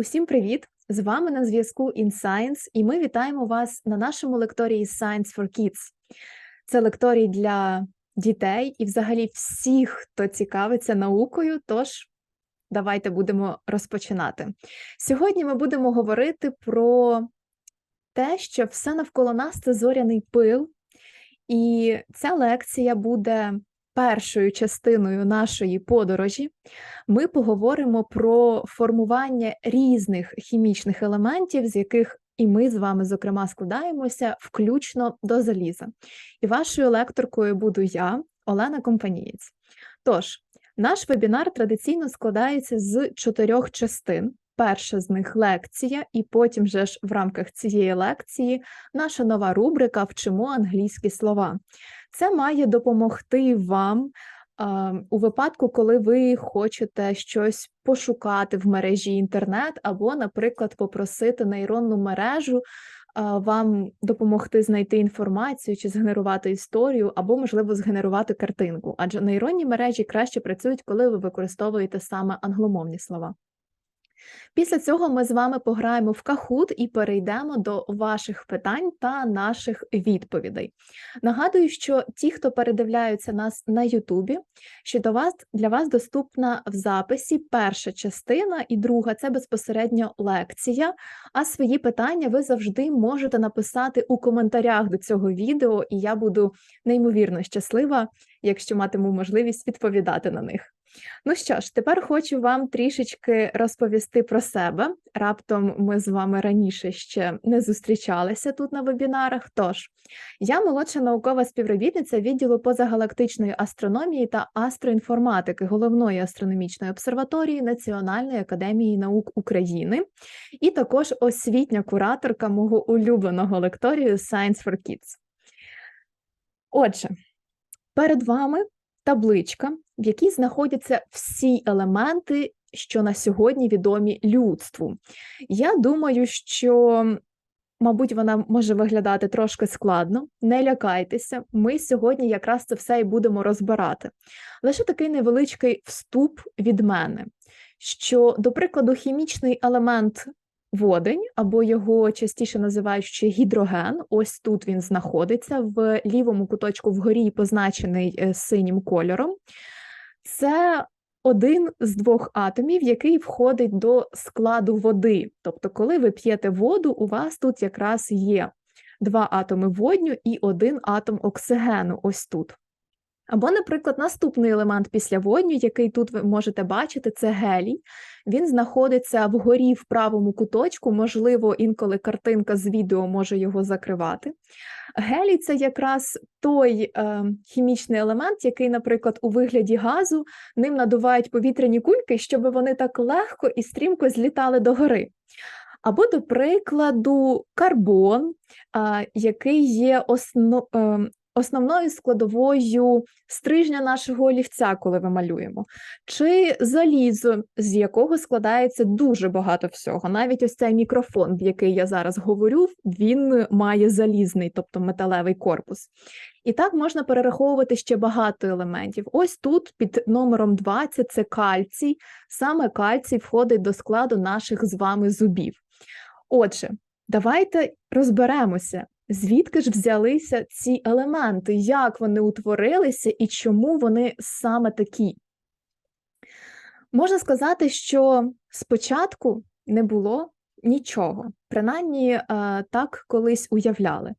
Усім привіт! З вами на зв'язку InScience, і ми вітаємо вас на нашому лекторії Science for Kids. Це лекторій для дітей і, взагалі, всіх, хто цікавиться наукою. Тож давайте будемо розпочинати. Сьогодні ми будемо говорити про те, що все навколо нас це зоряний пил, і ця лекція буде першою частиною нашої подорожі ми поговоримо про формування різних хімічних елементів, з яких і ми з вами, зокрема, складаємося, включно до заліза. І вашою лекторкою буду я, Олена Компанієць. Тож, наш вебінар традиційно складається з чотирьох частин. Перша з них лекція, і потім же ж в рамках цієї лекції наша нова рубрика Вчимо англійські слова. Це має допомогти вам у випадку, коли ви хочете щось пошукати в мережі інтернет, або, наприклад, попросити нейронну мережу вам допомогти знайти інформацію чи згенерувати історію, або, можливо, згенерувати картинку. Адже нейронні мережі краще працюють, коли ви використовуєте саме англомовні слова. Після цього ми з вами пограємо в кахут і перейдемо до ваших питань та наших відповідей. Нагадую, що ті, хто передивляються нас на Ютубі, що до вас для вас доступна в записі перша частина і друга це безпосередньо лекція. А свої питання ви завжди можете написати у коментарях до цього відео, і я буду неймовірно щаслива, якщо матиму можливість відповідати на них. Ну що ж, тепер хочу вам трішечки розповісти про себе. Раптом ми з вами раніше ще не зустрічалися тут на вебінарах. Тож, я молодша наукова співробітниця відділу позагалактичної астрономії та астроінформатики головної астрономічної обсерваторії Національної академії наук України, і також освітня кураторка мого улюбленого лекторію Science for Kids. Отже, перед вами табличка, в якій знаходяться всі елементи, що на сьогодні відомі людству. Я думаю, що. Мабуть, вона може виглядати трошки складно, не лякайтеся, ми сьогодні якраз це все і будемо розбирати. Лише такий невеличкий вступ від мене, що, до прикладу, хімічний елемент водень, або його частіше називають ще гідроген. Ось тут він знаходиться в лівому куточку вгорі, позначений е, синім кольором. Це один з двох атомів, який входить до складу води. Тобто, коли ви п'єте воду, у вас тут якраз є два атоми водню і один атом оксигену. Ось тут. Або, наприклад, наступний елемент після водню, який тут ви можете бачити, це гелій. Він знаходиться вгорі в правому куточку, можливо, інколи картинка з відео може його закривати. Гелій це якраз той е, хімічний елемент, який, наприклад, у вигляді газу ним надувають повітряні кульки, щоб вони так легко і стрімко злітали догори. Або, до прикладу, карбон, який є ем, основною складовою стрижня нашого олівця, коли ми малюємо, чи залізо, з якого складається дуже багато всього. Навіть ось цей мікрофон, в який я зараз говорю, він має залізний, тобто металевий корпус. І так можна перераховувати ще багато елементів. Ось тут під номером 20 це кальцій. Саме кальцій входить до складу наших з вами зубів. Отже, давайте розберемося, Звідки ж взялися ці елементи, як вони утворилися і чому вони саме такі? Можна сказати, що спочатку не було нічого, принаймні е, так колись уявляли,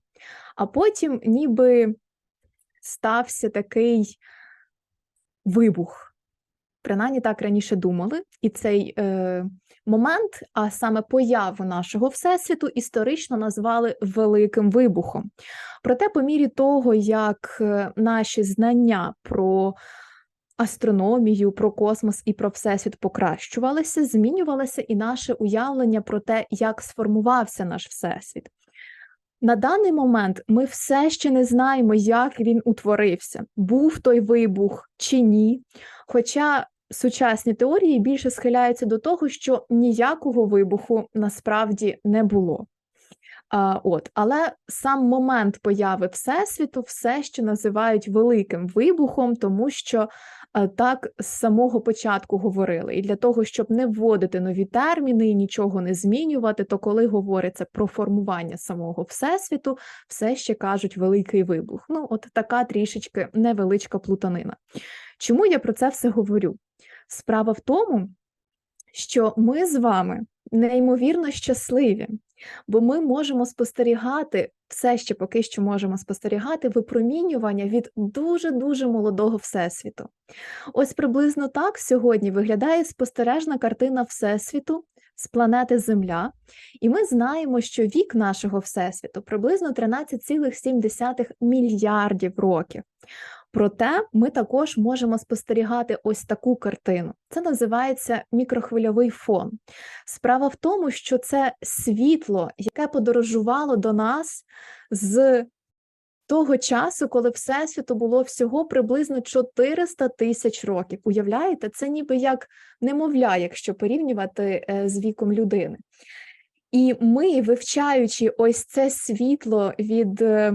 а потім ніби стався такий вибух. Принаймні так раніше думали, і цей е, момент, а саме появу нашого всесвіту, історично назвали великим вибухом. Проте, по мірі того, як е, наші знання про астрономію, про космос і про всесвіт покращувалися, змінювалося і наше уявлення про те, як сформувався наш всесвіт. На даний момент ми все ще не знаємо, як він утворився, був той вибух чи ні. Хоча сучасні теорії більше схиляються до того, що ніякого вибуху насправді не було. От, Але сам момент появи Всесвіту все ще називають великим вибухом, тому що е, так з самого початку говорили. І для того, щоб не вводити нові терміни і нічого не змінювати, то коли говориться про формування самого всесвіту, все ще кажуть великий вибух. Ну, от така трішечки невеличка плутанина. Чому я про це все говорю? Справа в тому, що ми з вами неймовірно щасливі, бо ми можемо спостерігати все ще поки що можемо спостерігати випромінювання від дуже-дуже молодого всесвіту. Ось приблизно так сьогодні виглядає спостережна картина Всесвіту з планети Земля, і ми знаємо, що вік нашого всесвіту приблизно 13,7 мільярдів років. Проте ми також можемо спостерігати ось таку картину. Це називається мікрохвильовий фон. Справа в тому, що це світло, яке подорожувало до нас з того часу, коли Всесвіту було всього приблизно 400 тисяч років. Уявляєте, це ніби як немовля, якщо порівнювати е, з віком людини. І ми, вивчаючи ось це світло від е,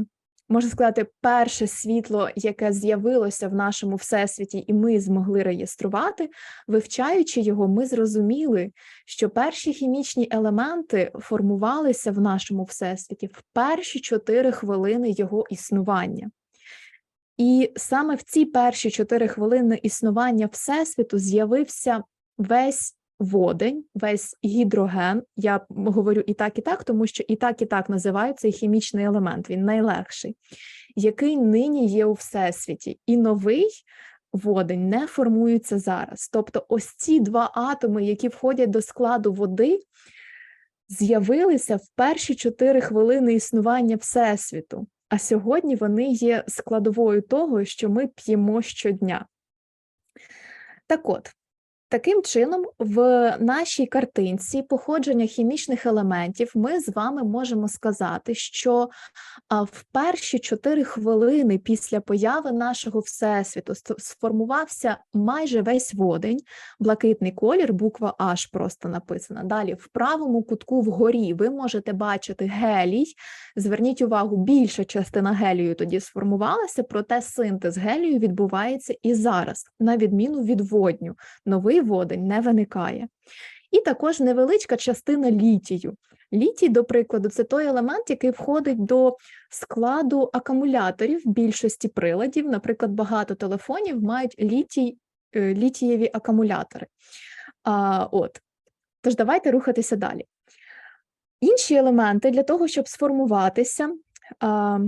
можна сказати, перше світло, яке з'явилося в нашому всесвіті, і ми змогли реєструвати, вивчаючи його, ми зрозуміли, що перші хімічні елементи формувалися в нашому всесвіті в перші чотири хвилини його існування. І саме в ці перші чотири хвилини існування Всесвіту з'явився весь водень, весь гідроген. Я говорю і так, і так, тому що і так, і так називають цей хімічний елемент, він найлегший, який нині є у всесвіті, і новий. Водень не формується зараз. Тобто, ось ці два атоми, які входять до складу води, з'явилися в перші чотири хвилини існування Всесвіту. А сьогодні вони є складовою того, що ми п'ємо щодня. Так от, Таким чином, в нашій картинці походження хімічних елементів ми з вами можемо сказати, що в перші чотири хвилини після появи нашого всесвіту сформувався майже весь водень, блакитний колір, буква H просто написана. Далі, в правому кутку вгорі ви можете бачити гелій. Зверніть увагу, більша частина гелію тоді сформувалася, проте синтез гелію відбувається і зараз, на відміну від водню. Новий водень не виникає. І також невеличка частина літію. Літій, до прикладу, це той елемент, який входить до складу акумуляторів більшості приладів. Наприклад, багато телефонів мають літій, е, літієві акумулятори. А, от. Тож давайте рухатися далі. Інші елементи для того, щоб сформуватися, а,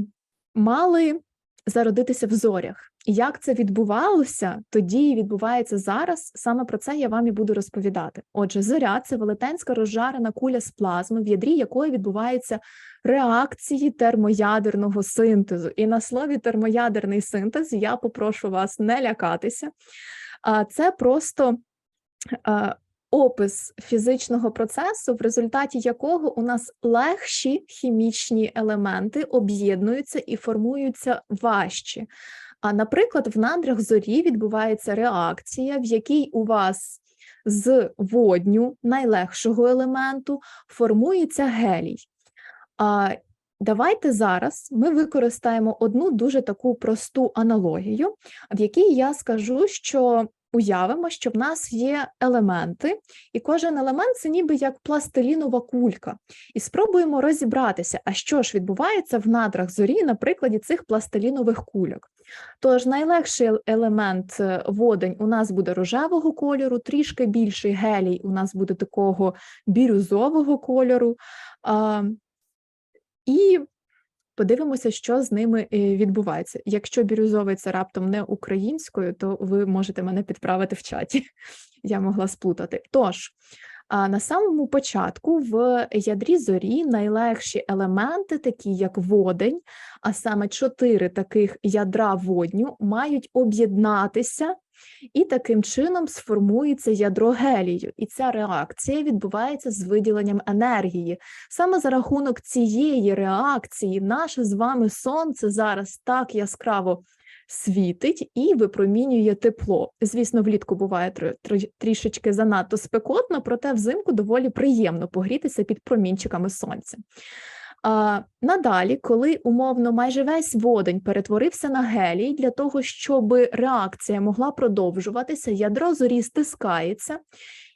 мали зародитися в зорях. Як це відбувалося тоді і відбувається зараз? Саме про це я вам і буду розповідати. Отже, зоря це велетенська розжарена куля з плазми, в ядрі якої відбуваються реакції термоядерного синтезу. І на слові термоядерний синтез я попрошу вас не лякатися. А це просто опис фізичного процесу, в результаті якого у нас легші хімічні елементи об'єднуються і формуються важчі. А, наприклад, в надрах зорі відбувається реакція, в якій у вас з водню найлегшого елементу формується гелій. А Давайте зараз ми використаємо одну дуже таку просту аналогію, в якій я скажу, що уявимо, що в нас є елементи, і кожен елемент це ніби як пластилінова кулька. І спробуємо розібратися, а що ж відбувається в надрах зорі на прикладі цих пластилінових кульок. Тож найлегший елемент е, водень у нас буде рожевого кольору, трішки більший гелій у нас буде такого бірюзового кольору. І подивимося, що з ними е, відбувається. Якщо бірюзовий це раптом не українською, то ви можете мене підправити в чаті. Я могла сплутати. Тож, на самому початку в ядрі зорі найлегші елементи, такі як водень, а саме чотири таких ядра водню, мають об'єднатися. І таким чином сформується ядро гелію, і ця реакція відбувається з виділенням енергії. Саме за рахунок цієї реакції, наше з вами сонце зараз так яскраво світить і випромінює тепло. Звісно, влітку буває трішечки занадто спекотно, проте взимку доволі приємно погрітися під промінчиками сонця. А, надалі, коли умовно майже весь водень перетворився на гелій, для того, щоб реакція могла продовжуватися, ядро зорі стискається,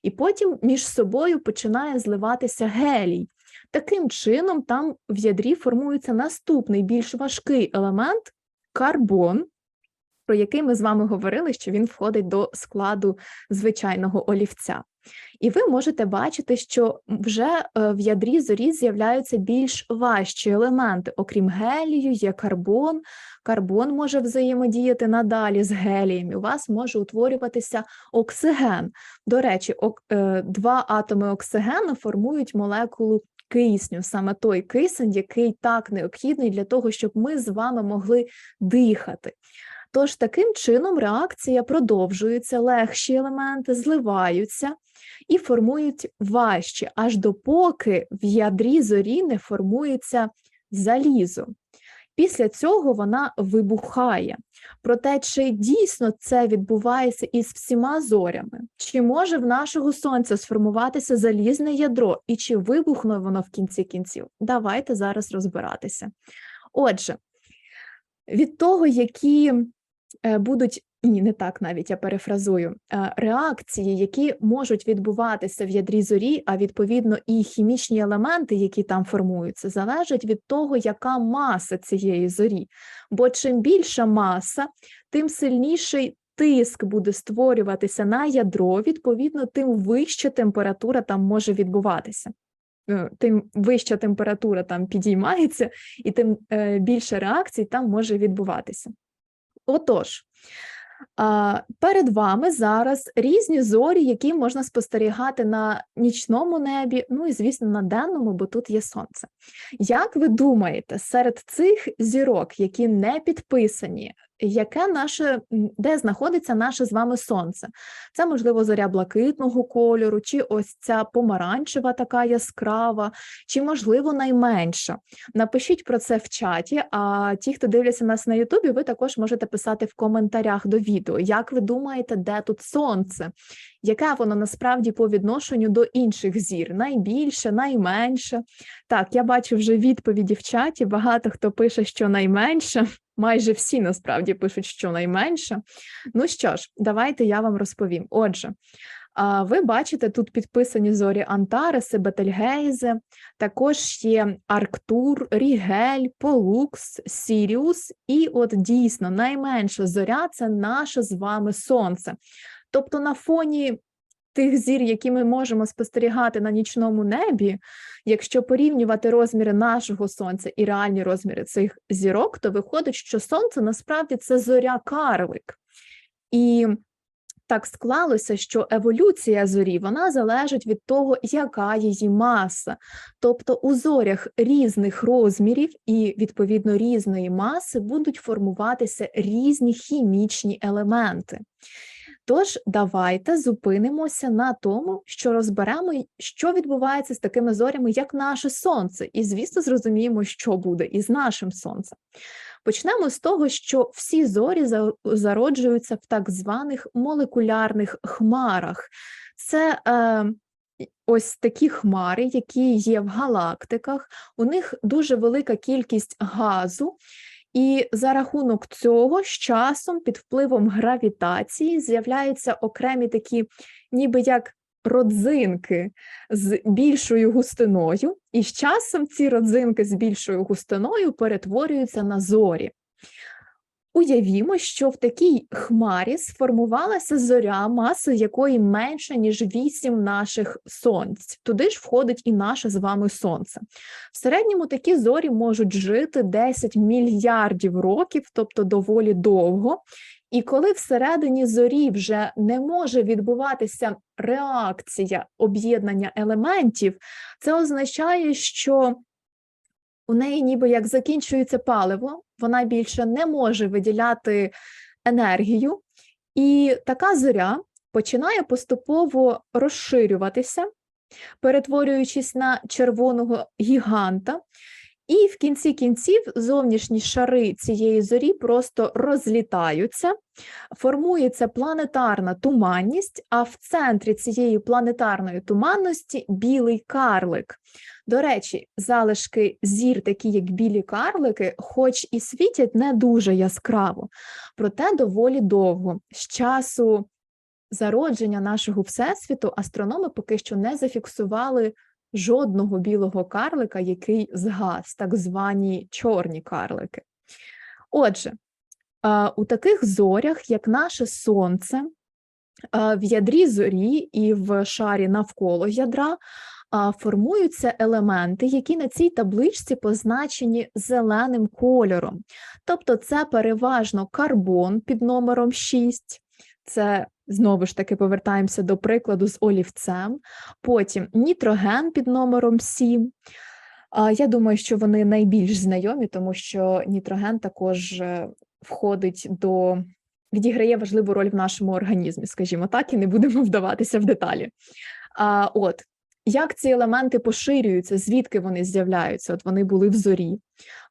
і потім між собою починає зливатися гелій. Таким чином, там в ядрі формується наступний більш важкий елемент карбон, про який ми з вами говорили, що він входить до складу звичайного олівця. І ви можете бачити, що вже е, в ядрі зорі з'являються більш важчі елементи. Окрім гелію, є карбон. Карбон може взаємодіяти надалі з гелієм. У вас може утворюватися оксиген. До речі, е, два атоми оксигену формують молекулу кисню, саме той кисень, який так необхідний для того, щоб ми з вами могли дихати. Тож таким чином реакція продовжується, легші елементи зливаються і формують важчі, аж допоки в ядрі зорі не формується залізо. Після цього вона вибухає. Проте, чи дійсно це відбувається із всіма зорями? Чи може в нашого сонця сформуватися залізне ядро, і чи вибухне воно в кінці кінців? Давайте зараз розбиратися. Отже, від того, які е, будуть ні, не так навіть я перефразую е, реакції, які можуть відбуватися в ядрі зорі, а відповідно і хімічні елементи, які там формуються, залежать від того, яка маса цієї зорі. Бо чим більша маса, тим сильніший тиск буде створюватися на ядро, відповідно, тим вища температура там може відбуватися. Е, тим вища температура там підіймається, і тим е, більше реакцій там може відбуватися. Отож, Перед вами зараз різні зорі, які можна спостерігати на нічному небі, ну і, звісно, на денному, бо тут є сонце. Як ви думаєте, серед цих зірок, які не підписані, яке наше, де знаходиться наше з вами сонце? Це, можливо, зоря блакитного кольору, чи ось ця помаранчева така яскрава, чи, можливо, найменша. Напишіть про це в чаті, а ті, хто дивляться нас на Ютубі, ви також можете писати в коментарях до відео. Як ви думаєте, де тут сонце? Яке воно насправді по відношенню до інших зір? Найбільше, найменше? Так, я бачу вже відповіді в чаті. Багато хто пише, що найменше майже всі насправді пишуть щонайменше. Ну що ж, давайте я вам розповім. Отже, ви бачите, тут підписані зорі Антареси, Бетельгейзе, також є Арктур, Рігель, Полукс, Сіріус, і от дійсно найменша зоря це наше з вами сонце. Тобто на фоні тих зір, які ми можемо спостерігати на нічному небі, якщо порівнювати розміри нашого сонця і реальні розміри цих зірок, то виходить, що сонце насправді це зоря карлик. І так склалося, що еволюція зорі вона залежить від того, яка її маса. Тобто у зорях різних розмірів і, відповідно, різної маси будуть формуватися різні хімічні елементи. Тож давайте зупинимося на тому, що розберемо, що відбувається з такими зорями, як наше сонце, і, звісно, зрозуміємо, що буде із нашим сонцем. Почнемо з того, що всі зорі зароджуються в так званих молекулярних хмарах. Це е, ось такі хмари, які є в галактиках, у них дуже велика кількість газу. І за рахунок цього з часом під впливом гравітації з'являються окремі такі, ніби як родзинки з більшою густиною, і з часом ці родзинки з більшою густиною перетворюються на зорі. Уявімо, що в такій хмарі сформувалася зоря, маса якої менша, ніж вісім наших сонць. Туди ж входить і наше з вами сонце. В середньому такі зорі можуть жити 10 мільярдів років, тобто доволі довго. І коли всередині зорі вже не може відбуватися реакція об'єднання елементів, це означає, що у неї ніби як закінчується паливо, вона більше не може виділяти енергію, і така зоря починає поступово розширюватися, перетворюючись на червоного гіганта. І в кінці кінців зовнішні шари цієї зорі просто розлітаються, формується планетарна туманність, а в центрі цієї планетарної туманності білий карлик. До речі, залишки зір, такі як білі карлики, хоч і світять не дуже яскраво, проте доволі довго. З часу зародження нашого всесвіту астрономи поки що не зафіксували жодного білого карлика, який згас, так звані чорні карлики. Отже, у таких зорях, як наше Сонце, в ядрі зорі і в шарі навколо ядра формуються елементи, які на цій табличці позначені зеленим кольором. Тобто, це переважно карбон під номером 6, це знову ж таки повертаємося до прикладу з олівцем, потім нітроген під номером 7. Я думаю, що вони найбільш знайомі, тому що нітроген також е, входить до відіграє важливу роль в нашому організмі, скажімо так, і не будемо вдаватися в деталі. А, От як ці елементи поширюються, звідки вони з'являються? От вони були в зорі,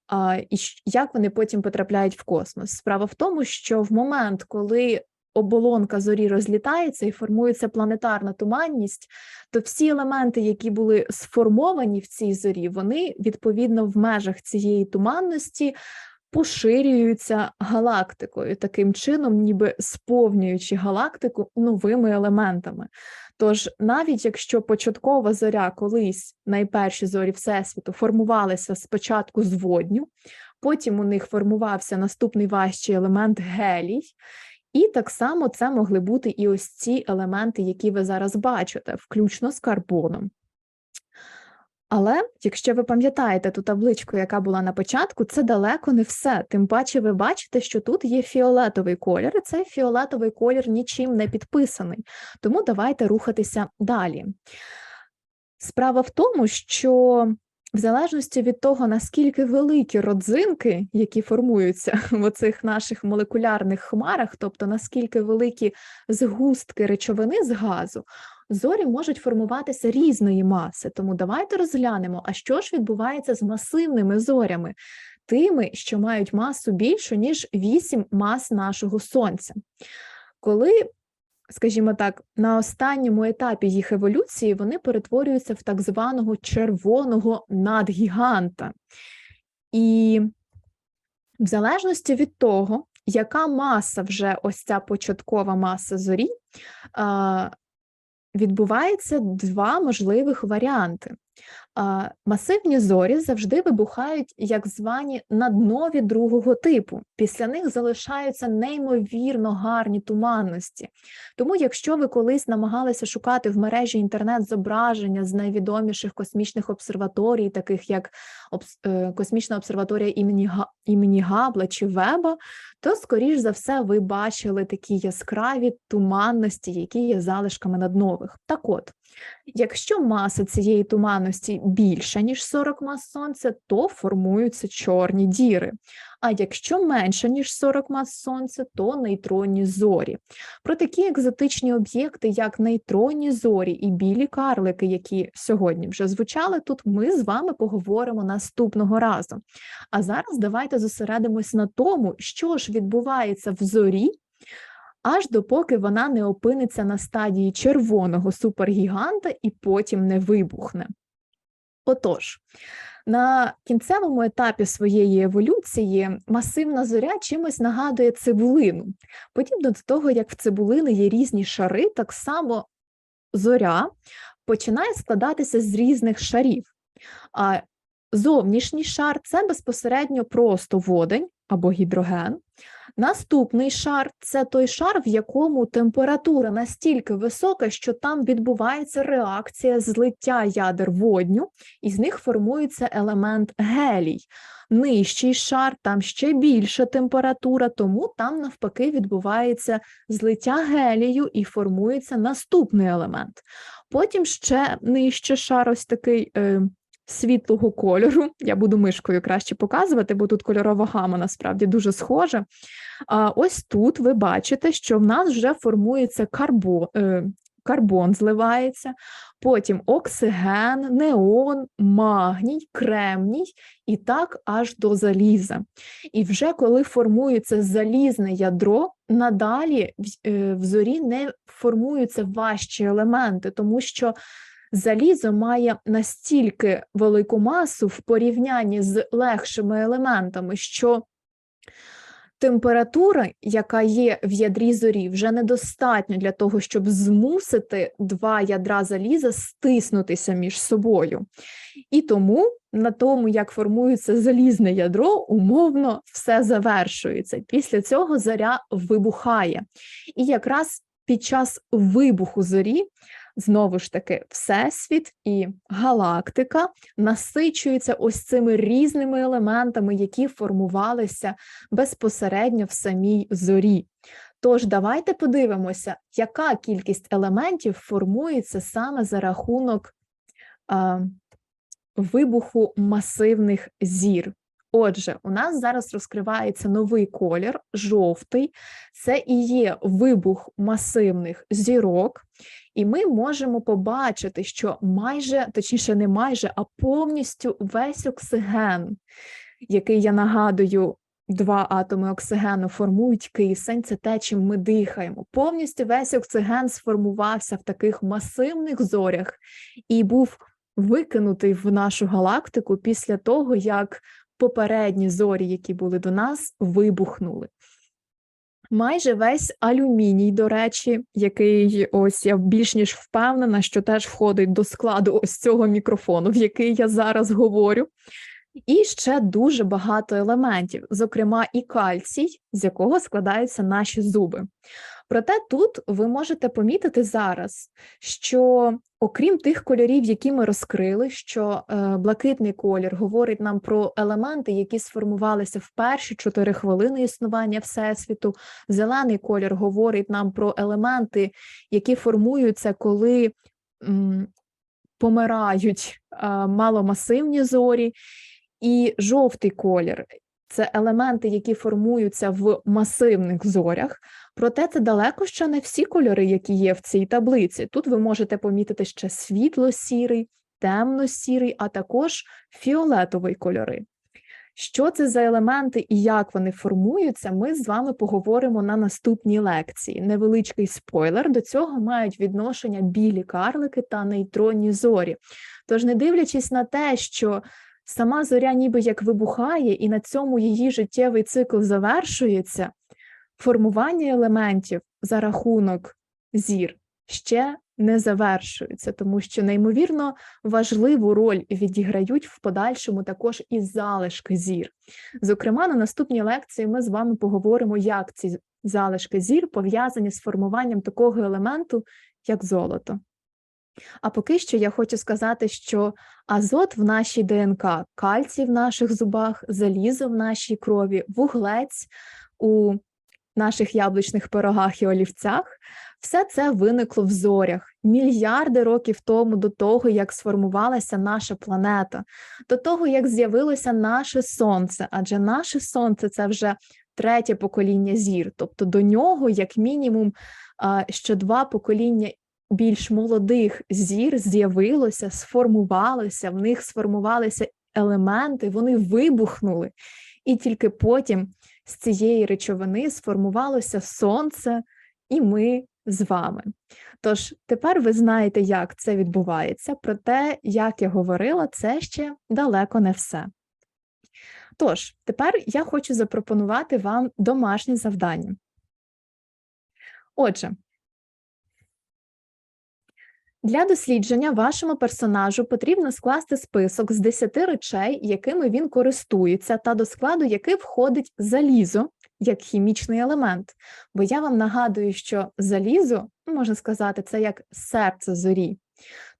а, і як вони потім потрапляють в космос? Справа в тому, що в момент, коли оболонка зорі розлітається і формується планетарна туманність, то всі елементи, які були сформовані в цій зорі, вони відповідно в межах цієї туманності поширюються галактикою, таким чином, ніби сповнюючи галактику новими елементами. Тож, навіть якщо початкова зоря колись найперші зорі Всесвіту формувалися спочатку з водню, потім у них формувався наступний важчий елемент гелій, і так само це могли бути і ось ці елементи, які ви зараз бачите, включно з карбоном. Але якщо ви пам'ятаєте ту табличку, яка була на початку, це далеко не все. Тим паче, ви бачите, що тут є фіолетовий колір, і цей фіолетовий колір нічим не підписаний. Тому давайте рухатися далі. Справа в тому, що в залежності від того, наскільки великі родзинки, які формуються в оцих наших молекулярних хмарах, тобто наскільки великі згустки речовини з газу, зорі можуть формуватися різної маси. Тому давайте розглянемо, а що ж відбувається з масивними зорями, тими, що мають масу більшу, ніж 8 мас нашого сонця. Коли скажімо так, на останньому етапі їх еволюції вони перетворюються в так званого червоного надгіганта. І в залежності від того, яка маса вже ось ця початкова маса зорі, відбувається два можливих варіанти. Масивні зорі завжди вибухають як звані наднові другого типу. Після них залишаються неймовірно гарні туманності. Тому, якщо ви колись намагалися шукати в мережі інтернет зображення з найвідоміших космічних обсерваторій, таких як е, космічна обсерваторія імені Габла чи Веба, то, скоріш за все, ви бачили такі яскраві туманності, які є залишками наднових. Так от. Якщо маса цієї туманності більша, ніж 40 мас сонця, то формуються чорні діри. А якщо менше, ніж 40 мас сонця, то нейтронні зорі. Про такі екзотичні об'єкти, як нейтронні зорі і білі карлики, які сьогодні вже звучали тут, ми з вами поговоримо наступного разу. А зараз давайте зосередимось на тому, що ж відбувається в зорі аж допоки вона не опиниться на стадії червоного супергіганта і потім не вибухне. Отож, на кінцевому етапі своєї еволюції масивна зоря чимось нагадує цибулину. Подібно до того, як в цибулини є різні шари, так само зоря починає складатися з різних шарів. А зовнішній шар це безпосередньо просто водень або гідроген. Наступний шар це той шар, в якому температура настільки висока, що там відбувається реакція злиття ядер водню, і з них формується елемент гелій. Нижчий шар, там ще більша температура, тому там навпаки відбувається злиття гелію і формується наступний елемент. Потім ще нижче шар, ось такий. Е, світлого кольору. Я буду мишкою краще показувати, бо тут кольорова гама насправді дуже схожа. А ось тут ви бачите, що в нас вже формується карбон, е, карбон зливається, потім оксиген, неон, магній, кремній і так аж до заліза. І вже коли формується залізне ядро, надалі в- е, в зорі не формуються важчі елементи, тому що залізо має настільки велику масу в порівнянні з легшими елементами, що температура, яка є в ядрі зорі, вже недостатньо для того, щоб змусити два ядра заліза стиснутися між собою. І тому на тому, як формується залізне ядро, умовно все завершується. Після цього зоря вибухає. І якраз під час вибуху зорі, знову ж таки, Всесвіт і галактика насичуються ось цими різними елементами, які формувалися безпосередньо в самій зорі. Тож давайте подивимося, яка кількість елементів формується саме за рахунок вибуху масивних зір. Отже, у нас зараз розкривається новий колір, жовтий. Це і є вибух масивних зірок, і ми можемо побачити, що майже, точніше, не майже, а повністю весь оксиген, який я нагадую, два атоми оксигену формують кисень, це те, чим ми дихаємо. Повністю весь оксиген сформувався в таких масивних зорях і був викинутий в нашу галактику після того, як попередні зорі, які були до нас, вибухнули. Майже весь алюміній, до речі, який ось я більш ніж впевнена, що теж входить до складу ось цього мікрофону, в який я зараз говорю. І ще дуже багато елементів, зокрема і кальцій, з якого складаються наші зуби. Проте тут ви можете помітити зараз, що окрім тих кольорів, які ми розкрили, що е, блакитний колір говорить нам про елементи, які сформувалися в перші 4 хвилини існування Всесвіту. Зелений колір говорить нам про елементи, які формуються, коли м, помирають е, маломасивні зорі. І жовтий колір це елементи, які формуються в масивних зорях. Проте це далеко ще не всі кольори, які є в цій таблиці. Тут ви можете помітити ще світло-сірий, темно-сірий, а також фіолетовий кольори. Що це за елементи і як вони формуються, ми з вами поговоримо на наступній лекції. Невеличкий спойлер до цього мають відношення білі карлики та нейтронні зорі. Тож, не дивлячись на те, що сама зоря ніби як вибухає, і на цьому її життєвий цикл завершується, формування елементів за рахунок зір ще не завершується, тому що неймовірно важливу роль відіграють в подальшому також і залишки зір. Зокрема, на наступній лекції ми з вами поговоримо, як ці залишки зір пов'язані з формуванням такого елементу, як золото. А поки що я хочу сказати, що азот в нашій ДНК, кальцій в наших зубах, залізо в нашій крові, вуглець у наших яблучних пирогах і олівцях, все це виникло в зорях мільярди років тому до того, як сформувалася наша планета, до того, як з'явилося наше сонце, адже наше сонце це вже третє покоління зір, тобто до нього, як мінімум, ще два покоління більш молодих зір з'явилося, сформувалося, в них сформувалися елементи, вони вибухнули, і тільки потім з цієї речовини сформувалося сонце, і ми з вами. Тож тепер ви знаєте, як це відбувається, проте, як я говорила, це ще далеко не все. Тож, тепер я хочу запропонувати вам домашнє завдання. Отже, для дослідження вашому персонажу потрібно скласти список з 10 речей, якими він користується, та до складу яких входить залізо як хімічний елемент. Бо я вам нагадую, що залізо, можна сказати, це як серце зорі.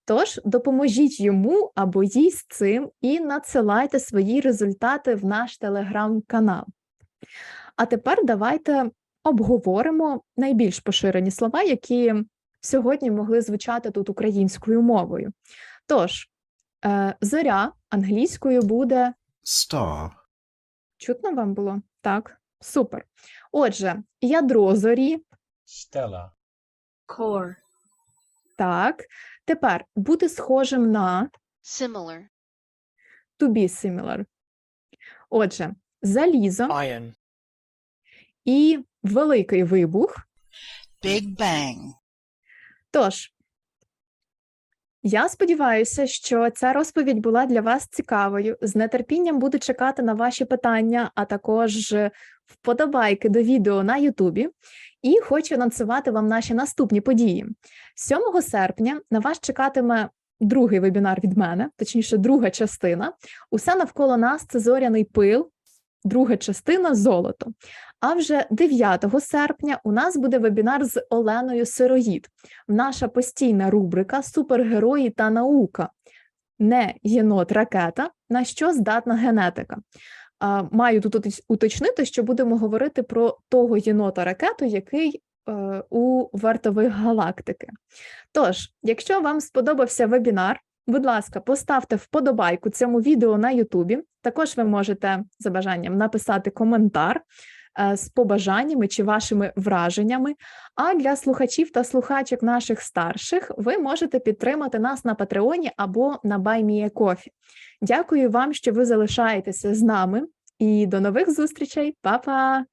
Тож допоможіть йому або їй з цим і надсилайте свої результати в наш телеграм-канал. А тепер давайте обговоримо найбільш поширені слова, які сьогодні могли звучати тут українською мовою. Тож, е, зоря англійською буде Star. чутно вам було? Так, супер. Отже, ядро зорі, Stella, core, так. Тепер бути схожим на similar, to be similar. Отже, залізо iron, і великий вибух. Big Bang. Тож, я сподіваюся, що ця розповідь була для вас цікавою. З нетерпінням буду чекати на ваші питання, а також вподобайки до відео на Ютубі. І хочу анонсувати вам наші наступні події. 7 серпня на вас чекатиме другий вебінар від мене, точніше, друга частина. Усе навколо нас це зоряний пил, друга частина золото. А вже 9 серпня у нас буде вебінар з Оленою Сироїд. Наша постійна рубрика Супергерої та наука. Не єнот ракета, на що здатна генетика. Маю тут уточнити, що будемо говорити про того єнота ракету, який е, у вартових галактики. Тож, якщо вам сподобався вебінар, будь ласка, поставте вподобайку цьому відео на Ютубі. Також ви можете за бажанням написати коментар е, з побажаннями чи вашими враженнями. А для слухачів та слухачок наших старших ви можете підтримати нас на Патреоні або на BuyMeACoffee. Дякую вам, що ви залишаєтеся з нами. І до нових зустрічей, Па-па!